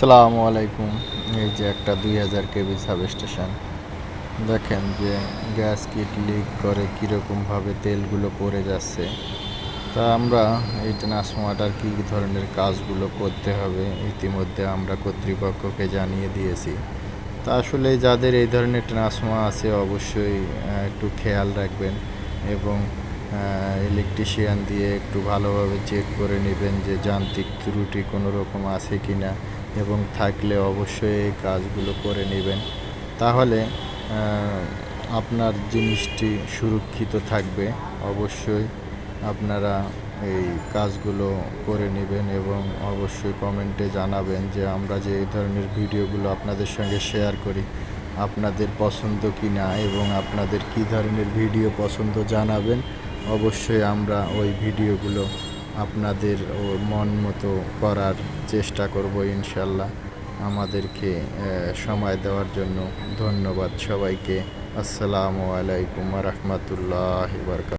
আসসালামু আলাইকুম। এই যে একটা দুই হাজার কেবি সাব স্টেশন দেখেন যে গ্যাস কিট লিক করে কীরকমভাবে তেলগুলো পড়ে যাচ্ছে। তা আমরা এই ট্রান্সফর্মারটার কী কী ধরনের কাজগুলো করতে হবে, ইতিমধ্যে আমরা কর্তৃপক্ষকে জানিয়ে দিয়েছি। তা আসলে যাদের এই ধরনের ট্রান্সফর্মার আছে অবশ্যই একটু খেয়াল রাখবেন এবং ইলেকট্রিশিয়ান দিয়ে একটু ভালোভাবে চেক করে নেবেন যে যান্ত্রিক ত্রুটি কোনো রকম আছে কি না এবং থাকলে অবশ্যই এই কাজগুলো করে নেবেন। তাহলে আপনার জিনিসটি সুরক্ষিত থাকবে। অবশ্যই আপনারা এই কাজগুলো করে নেবেন এবং অবশ্যই কমেন্টে জানাবেন যে আমরা যে এই ধরনের ভিডিওগুলো আপনাদের সঙ্গে শেয়ার করি, আপনাদের পছন্দ কি না এবং আপনাদের কী ধরনের ভিডিও পছন্দ জানাবেন, অবশ্যই আমরা ওই ভিডিওগুলো আপনাদের ও মন মতো করার চেষ্টা করব ইনশাল্লাহ। আমাদেরকে সময় দেওয়ার জন্য ধন্যবাদ সবাইকে। আসসালামু আলাইকুম রহমতুল্লাহ বারকাত